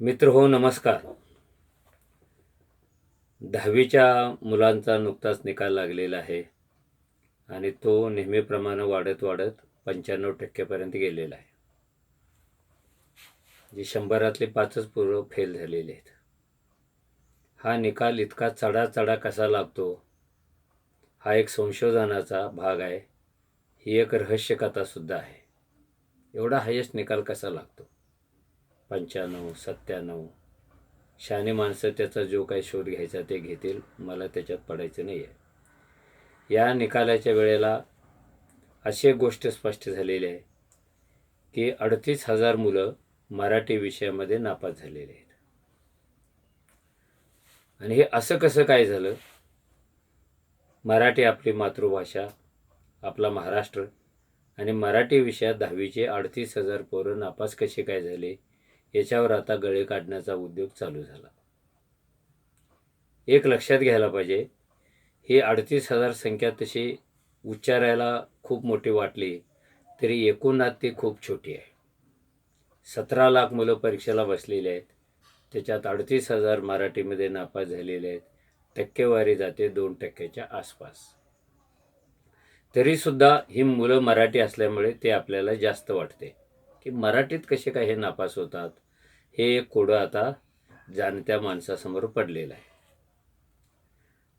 मित्र हो नमस्कार. दहावीच्या मुलांचा नुकताच निकाल लागलेला आहे आणि तो नेहमीप्रमाणे वाढत वाढत पंच्याण्णव टक्क्यापर्यंत गेलेला आहे. जे शंभरातले पाचच पूर्व फेल झालेले आहेत. हा निकाल इतका चढा कसा लागतो? हा एक संशोधनाचा भाग आहे. ही एक रहस्यकथासुद्धा आहे. एवढा हायेस्ट निकाल कसा लागतो? पंच्याण्णव सत्त्याण्णव. शहाणे माणसं त्याचा जो काही शोध घ्यायचा ते घेतील. मला त्याच्यात पडायचं नाही आहे या निकालाच्या वेळेला अशी एक गोष्ट स्पष्ट झालेली आहे की अडतीस हजार मुलं मराठी विषयामध्ये नापास झालेले आहेत. आणि हे असं कसं काय झालं? मराठी आपली मातृभाषा आपला महाराष्ट्र आणि मराठी विषयात दहावीचे अडतीस हजार पोरं नापास कसे काय झाले? याच्यावर आता गळे काढण्याचा उद्योग चालू झाला. एक लक्षात घ्यायला पाहिजे ही अडतीस हजार संख्या तशी उच्चारायला खूप मोठी वाटली तरी एकूणात ती खूप छोटी आहे. सतरा लाख मुलं परीक्षेला बसलेली आहेत त्याच्यात अडतीस हजार मराठीमध्ये नापास झालेले आहेत टक्केवारी जाते दोन टक्क्याच्या आसपास. तरीसुद्धा ही मुलं मराठी असल्यामुळे ते आपल्याला जास्त वाटते. की मराठीत कसे काय हे नापास होतात? हे एक कोडं आता जाणत्या माणसासमोर पडलेलं आहे.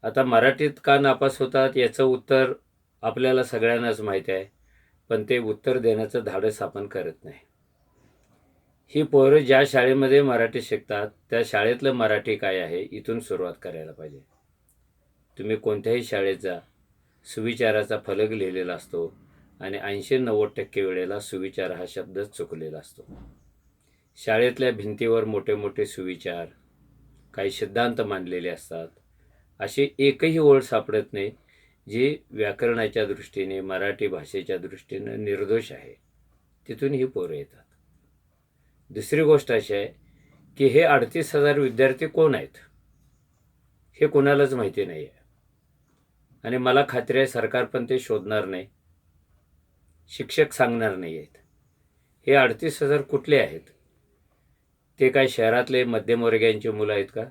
आता मराठीत का नापास होतात याचं उत्तर आपल्याला सगळ्यांनाच माहीत आहे पण ते उत्तर देण्याचं धाडस आपण करत नाही. ही पोरं ज्या शाळेमध्ये मराठी शिकतात त्या शाळेतलं मराठी काय आहे इथून सुरुवात करायला पाहिजे. तुम्ही कोणत्याही शाळेत जा सुविचाराचा फलक लिहिलेला असतो आणि ऐंशी नव्वद टक्के वेळेला सुविचार हा शब्दच चुकलेला असतो. शाळेतल्या भिंतीवर मोठे मोठे सुविचार काही सिद्धांत मांडलेले असतात. अशी एकही ओळ सापडत नाही जी व्याकरणाच्या दृष्टीने मराठी भाषेच्या दृष्टीनं निर्दोष आहे. तिथून ही पोरं येतात. दुसरी गोष्ट अशी आहे की हे अडतीस हजार विद्यार्थी कोण आहेत? हे कोणालाच माहिती नाही आहे आणि मला खात्री आहे सरकार पण ते शोधणार नाही. शिक्षक सांगणार नाही आहेत हे अडतीस हजार कुठले आहेत? ते काय शहरातले मध्यमवर्गीयांची मुलं आहेत का?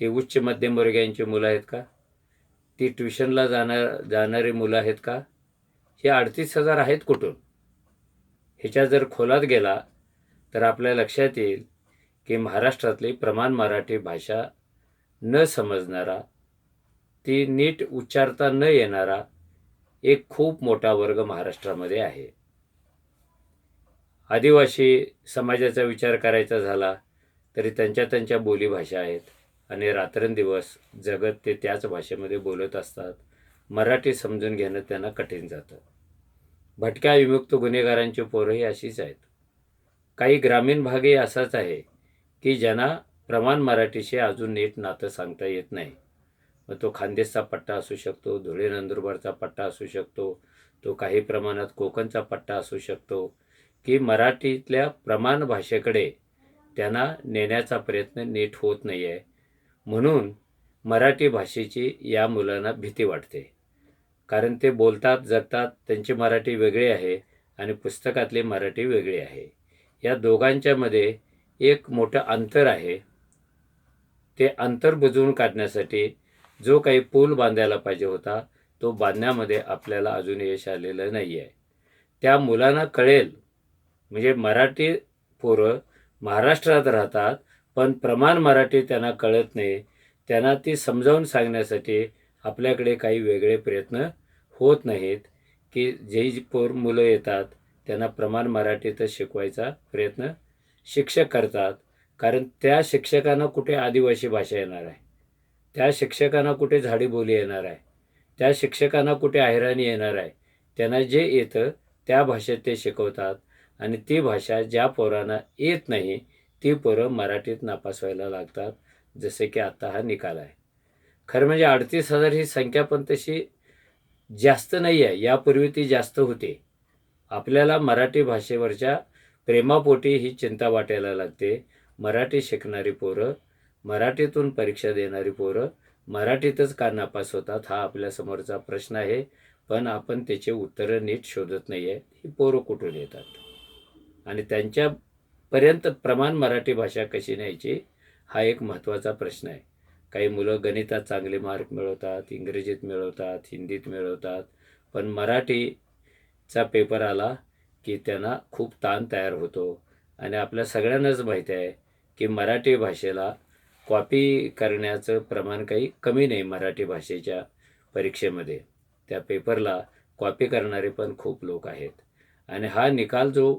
ती उच्च मध्यमवर्गीयांची मुलं आहेत का? ती ट्युशनला जाणार जाणारी मुलं आहेत का? हे अडतीस हजार आहेत कुठून? ह्याच्या जर खोलात गेला तर आपल्या लक्षात येईल की महाराष्ट्रातली प्रमाण मराठी भाषा न समजणारा ती नीट उच्चारता न येणारा एक खूप मोठा वर्ग महाराष्ट्रामध्ये आहे. आदिवासी समाजाचा विचार करायचा झाला तरी त्यांच्या त्यांच्या बोलीभाषा आहेत आणि रात्रंदिवस जगत ते त्याच भाषेमध्ये बोलत असतात. मराठी समजून घेणं त्यांना कठीण जातं. भटक्या विमुक्त गुन्हेगारांची पोरंही अशीच आहेत. काही ग्रामीण भागही असाच आहे की ज्यांना प्रमाण मराठीशी अजून नीट नातं सांगता येत नाही. मग तो खानदेशचा पट्टा असू शकतो धुळे नंदुरबारचा पट्टा असू शकतो तो काही प्रमाणात कोकणचा पट्टा असू शकतो की मराठीतल्या प्रमाण भाषेकडे त्यांना नेण्याचा प्रयत्न नीट होत नाही आहे म्हणून मराठी भाषेची या मुलांना भीती वाटते. कारण ते बोलतात जगतात त्यांची मराठी वेगळी आहे आणि पुस्तकातली मराठी वेगळी आहे. या दोघांच्यामध्ये एक मोठं अंतर आहे. ते अंतर बुजवून काढण्यासाठी जो काही पूल बांधायला पाहिजे होता तो बांधण्यामध्ये आपल्याला अजून यश आलेलं नाही आहे त्या मुलांना कळेल म्हणजे मराठी पोरं महाराष्ट्रात राहतात पण प्रमाण मराठी त्यांना कळत नाही. त्यांना ती समजावून सांगण्यासाठी आपल्याकडे काही वेगळे प्रयत्न होत नाहीत की जे पोर मुलं येतात त्यांना प्रमाण मराठीतच शिकवायचा प्रयत्न शिक्षक करतात. कारण त्या शिक्षकांना कुठे आदिवासी भाषा येणार आहे? त्या शिक्षकांना कुठे झाडी बोली येणार आहे? त्या शिक्षकांना कुठे अहिराणी येणार आहे? त्यांना जे येतं त्या भाषेत ते शिकवतात. आणि ती भाषा ज्या पोरांना येत नाही ती पोरं मराठीत नापास व्हायला लागतात जसे की आता हा निकाल आहे. खरं म्हणजे अडतीस हजार ही संख्या पण तशी जास्त नाही आहे. यापूर्वी ती जास्त होती. आपल्याला मराठी भाषेवरच्या प्रेमापोटी ही चिंता वाटायला लागते. मराठी शिकणारी पोरं मराठीतून परीक्षा देणारी पोरं मराठीतच का नापास होतात हा आपल्यासमोरचा प्रश्न आहे. पण आपण त्याचे उत्तरं नीट शोधत नाही आहे ही पोरं कुठून येतात? आणि त्यांच्यापर्यंत प्रमाण मराठी भाषा कशी न्यायची हा एक महत्त्वाचा प्रश्न आहे. काही मुलं गणितात चांगले मार्क मिळवतात इंग्रजीत मिळवतात हिंदीत मिळवतात पण मराठीचा पेपर आला की त्यांना खूप ताण तयार होतो. आणि आपल्या सगळ्यांनाच माहिती आहे की मराठी भाषेला कॉपी करण्याचं प्रमाण काही कमी नाही मराठी भाषेच्या परीक्षेमध्ये. त्या पेपरला कॉपी करणारे पण खूप लोक आहेत. आणि हा निकाल जो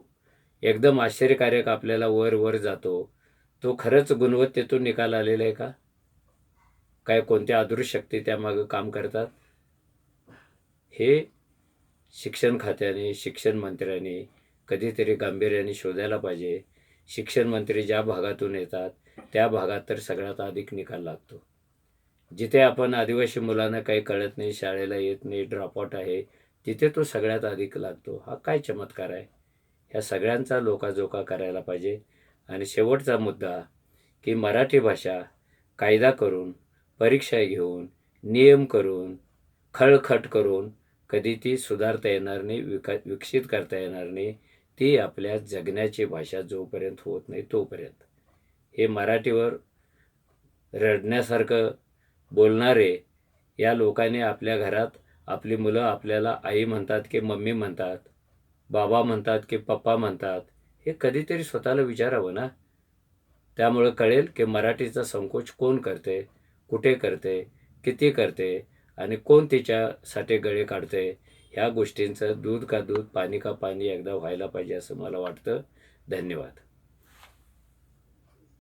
एकदम आश्चर्यकारक आपल्याला वर वर जातो. तो खरंच गुणवत्तेतून निकाल आलेला आहे का? काय कोणत्या अदृश्य शक्ती त्यामागं काम करतात? हे शिक्षण खात्याने शिक्षण मंत्र्याने कधीतरी गांभीर्याने शोधायला पाहिजे. शिक्षण मंत्री ज्या भागातून येतात त्या भागात तर सगळ्यात अधिक निकाल लागतो. जिथे आपण आदिवासी मुलांना काही कळत नाही शाळेला येत नाही ड्रॉपआउट आहे तिथे तो सगळ्यात अधिक लागतो. हा काय चमत्कार आहे? ह्या सगळ्यांचा लोकाजोका करायला पाहिजे. आणि शेवटचा मुद्दा की मराठी भाषा कायदा करून परीक्षा घेऊन नियम करून खळखट करून कधी ती सुधारता येणार नाही विका विकसित करता येणार नाही ती आपल्या जगण्याची भाषा जोपर्यंत होत नाही तोपर्यंत. हे मराठीवर रडण्यासारखं बोलणारे या लोकांनी आपल्या घरात आपली मुलं आपल्याला आई म्हणतात की मम्मी म्हणतात बाबा म्हणतात की पप्पा म्हणतात हे कधीतरी स्वतःला विचारावं ना? त्यामुळं कळेल की मराठीचा संकोच कोण करते कुठे करते किती करते आणि कोण तिच्यासाठी गळे काढते ह्या गोष्टींचं दूध का दूध पाणी का पाणी एकदा व्हायला पाहिजे असं मला वाटतं. धन्यवाद.